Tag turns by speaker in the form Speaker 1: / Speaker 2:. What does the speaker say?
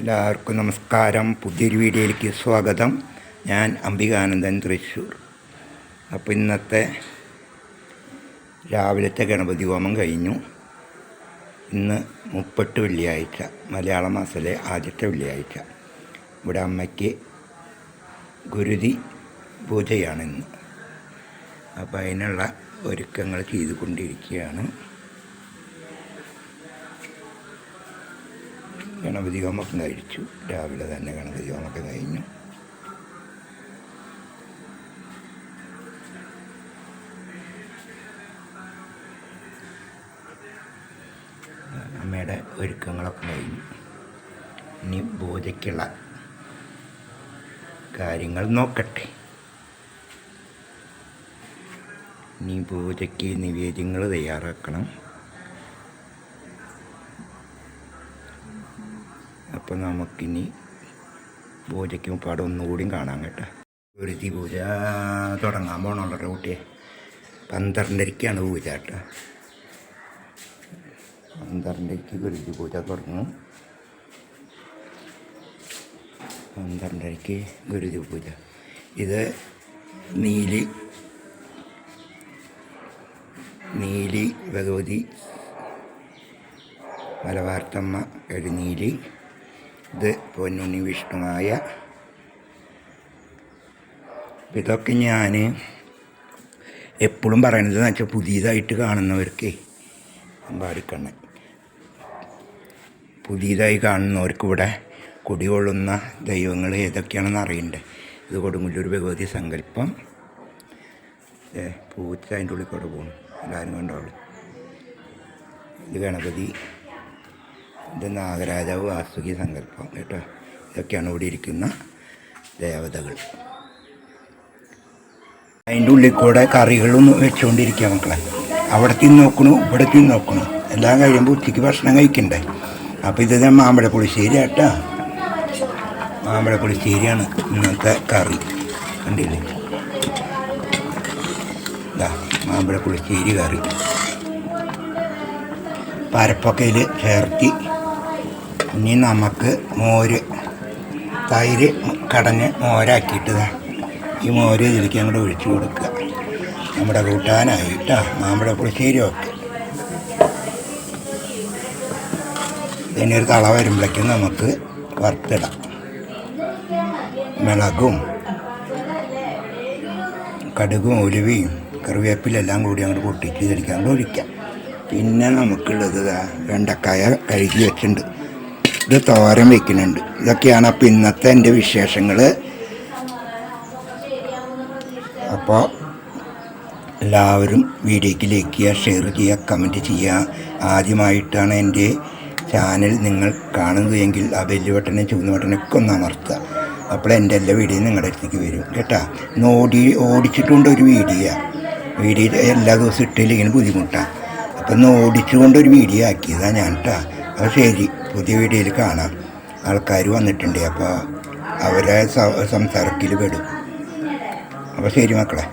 Speaker 1: എല്ലാവർക്കും നമസ്കാരം. പുതിയൊരു വീഡിയോയിലേക്ക് സ്വാഗതം. ഞാൻ അംബികാനന്ദൻ തൃശ്ശൂർ. അപ്പോൾ ഇന്നത്തെ രാവിലത്തെ ഗണപതി ഹോമം കഴിഞ്ഞു. ഇന്ന് മുപ്പെട്ട് വെള്ളിയാഴ്ച മലയാള മാസത്തിലെ ആദ്യത്തെ വെള്ളിയാഴ്ച. ഇവിടെ അമ്മയ്ക്ക് ഗുരുതി പൂജയാണ് ഇന്ന്. അപ്പോൾ അതിനുള്ള ഒരുക്കങ്ങൾ ചെയ്തുകൊണ്ടിരിക്കുകയാണ്. ഗണപതി ഹോമം കഴിച്ചു. രാവിലെ തന്നെ ഗണപതി ഹോമൊക്കെ കഴിഞ്ഞു. അമ്മയുടെ ഒരുക്കങ്ങളൊക്കെ കഴിഞ്ഞു. ഇനി പൂജയ്ക്കുള്ള കാര്യങ്ങൾ നോക്കട്ടെ. ഇനി പൂജയ്ക്ക് നിവേദ്യങ്ങൾ തയ്യാറാക്കണം. അപ്പോൾ നമുക്കിനി പൂജയ്ക്ക് പാടം ഒന്നുകൂടി കാണാം കേട്ടോ. ഗുരുതി പൂജ തുടങ്ങാൻ പോകണമല്ലോ കുട്ടിയെ. പന്ത്രണ്ടരയ്ക്കാണ് പൂജ കേട്ടോ. പന്ത്രണ്ടരയ്ക്ക് ഗുരുതി പൂജ തുടങ്ങും. പന്ത്രണ്ടരയ്ക്ക് ഗുരുതി പൂജ. ഇത് നീലി നീലി ഭഗവതി മലവാർത്തമ്മ എഴുന്നീലി ഇത് പൊന്നുണ്ണി വിഷ്ണുമായ ഇതൊക്കെ ഞാൻ എപ്പോഴും പറയണത് എന്ന് വെച്ചാൽ പുതിയതായിട്ട് കാണുന്നവർക്ക് പാടിക്കണ്ണൻ പുതിയതായി കാണുന്നവർക്ക് ഇവിടെ കുടികൊള്ളുന്ന ദൈവങ്ങൾ ഏതൊക്കെയാണെന്ന് അറിയണ്ടേ? ഇത് കൊടുങ്ങല്ലൂർ ഭഗവതി സങ്കല്പം. പൂച്ച അതിന്റെ ഉള്ളിൽ കൂടെ പോകുന്നു എല്ലാവരും കണ്ടോളൂ. ഇത് ഗണപതി ഇത് നാഗരാജാവ് വാസുകി സങ്കല്പം കേട്ടോ? ഇതൊക്കെയാണ് ഇവിടെ ഇരിക്കുന്ന ദേവതകൾ. അതിന്റെ ഉള്ളിൽ കൂടെ കറികളൊന്നും വെച്ചുകൊണ്ടിരിക്കുക മക്കളെ. അവിടെ തിന്ന് നോക്കണു ഇവിടെ തിന്ന് നോക്കണു. എല്ലാം കഴിയുമ്പോൾ ഉച്ചയ്ക്ക് ഭക്ഷണം കഴിക്കണ്ടേ? അപ്പോൾ ഇത് മാമ്പഴ പുളിശ്ശേരി ആട്ടാ. മാമ്പഴ പുളിശ്ശേരിയാണ് ഇന്നത്തെ കറി. കണ്ടില്ലേ? ഇതാ മാമ്പഴ പുളിശ്ശേരി കറി. പരപ്പൊക്കയിൽ ചേർത്തി ഇനി നമുക്ക് മോര് തൈര് കടഞ്ഞ് മോരാക്കിയിട്ട് ഈ മോര് ഇതിലേക്ക് അങ്ങോട്ട് ഒഴിച്ചു കൊടുക്കുക. നമ്മുടെ കൂട്ടാനായിട്ടാ മാമ്പഴ പുളിശ്ശേരി ഒക്കെ ഇനി ഒരു തള വരുമ്പോഴേക്കും നമുക്ക് വറുത്തിടാം. മിളകും കടുകും ഉലുവയും കറിവേപ്പിലെല്ലാം കൂടി അങ്ങോട്ട് പൊട്ടിച്ച് ഇതിലേക്ക് അങ്ങോട്ട് ഒഴിക്കാം. പിന്നെ നമുക്കുള്ളത് വെണ്ടക്കായ കഴുകി വെച്ചിട്ടുണ്ട്. ഇത് തോരൻ വെക്കുന്നുണ്ട്. ഇതൊക്കെയാണ് അപ്പോൾ ഇന്നത്തെ എന്റെ വിശേഷങ്ങൾ അപ്പോൾ എല്ലാവരും വീഡിയോയ്ക്ക് ലൈക്ക് ചെയ്യുക ഷെയർ ചെയ്യുക കമന്റ് ചെയ്യുക. ആദ്യമായിട്ടാണ് എന്റെ ചാനൽ നിങ്ങൾ കാണുന്നതെങ്കിൽ ആ ബെല്ല് ബട്ടനെ ചുവന്ന ബട്ടനൊക്കെ ഒന്ന് അമർത്തുക. അപ്പോൾ എന്റെ എല്ലാ വീഡിയോയും നിങ്ങളുടെ അടുത്തേക്ക് വരും. കേട്ടോ? ഇന്ന് ഓടി ഓടിച്ചിട്ടുണ്ട് ഒരു വീഡിയോ വീഡിയോ എല്ലാ ദിവസവും ഇട്ടില്ലെങ്കിൽ ബുദ്ധിമുട്ടാണ് അപ്പം ഇന്ന് ഓടിച്ചുകൊണ്ട് ഒരു വീഡിയോ ആക്കിയതാണ് ഞാൻ കേട്ടോ അപ്പോൾ ശരി. പുതിയ വീഡിയോയിൽ കാണാം. ആൾക്കാർ വന്നിട്ടുണ്ട്. അപ്പോൾ അവരെ സംസാരത്തിൽ പെടും. അപ്പോൾ ശരി മക്കളെ.